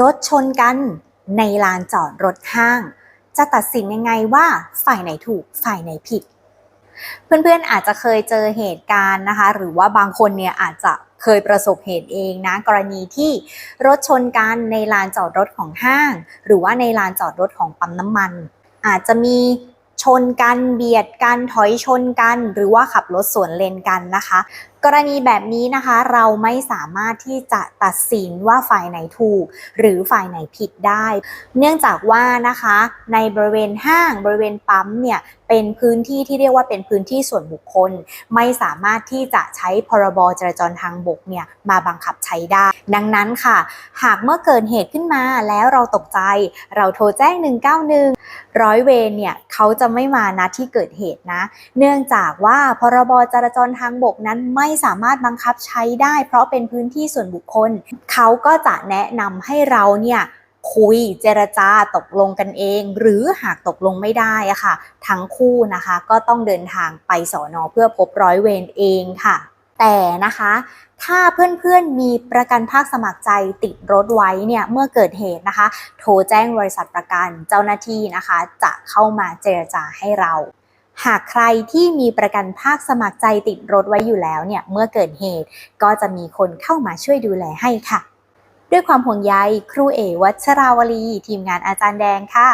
รถชนกันในลานจอดรถห้าง จะตัดสินยังไงว่าฝ่ายไหนถูกฝ่ายไหนผิด เพื่อนๆอาจจะเคยเจอเหตุการณ์นะคะ หรือว่าบางคนเนี่ยอาจจะเคยประสบเหตุเองนะกรณีที่รถชนกันในลานจอดรถของห้าง หรือว่าในลานจอดรถของปั๊มน้ำมัน อาจจะมีชนกันเบียดกันถอยชนกัน หรือว่าขับรถสวนเลนกันนะคะ กรณีแบบนี้นะคะเราไม่สามารถที่จะตัดสินว่าฝ่ายไหนถูก หรือฝ่ายไหนผิดได้ เนื่องจากว่านะคะในบริเวณห้างบริเวณปั๊มเนี่ยเป็นพื้นที่ที่เรียกว่าเป็นพื้นที่ส่วนบุคคล ไม่สามารถที่จะใช้พรบจราจรทางบกเนี่ยมาบังคับใช้ได้ ดังนั้นค่ะ หากเมื่อเกิดเหตุขึ้นมาแล้วเราตกใจ เราโทรแจ้ง 191 ร้อยเวรเนี่ยเขาจะไม่มาณที่เกิดเหตุนะ เนื่องจากว่าพรบจราจรทางบกนั้นไม่สามารถบังคับใช้ได้ เพราะเป็นพื้นที่ส่วนบุคคล เขาก็จะแนะนำให้เราเนี่ยคุยเจรจาตกลงกันเอง หรือหากตกลงไม่ได้อะค่ะ ทั้งคู่นะคะก็ต้องเดินทางไปสอนอเพื่อพบร้อยเวรเองค่ะ แต่นะคะถ้าเพื่อนๆมีประกันภาคสมัครใจติดรถไว้เนี่ยเมื่อเกิดเหตุนะคะ โทรแจ้งบริษัทประกันเจ้าหน้าที่นะคะ จะเข้ามาเจรจาให้เรา หากใครที่มีประกันภาคสมัครใจติดรถไว้อยู่แล้วเนี่ยเมื่อเกิดเหตุก็จะมีคนเข้ามาช่วยดูแลให้ค่ะ ด้วยความห่วงใยครูเอวัชราวลี ทีมงานอาจารย์แดงค่ะ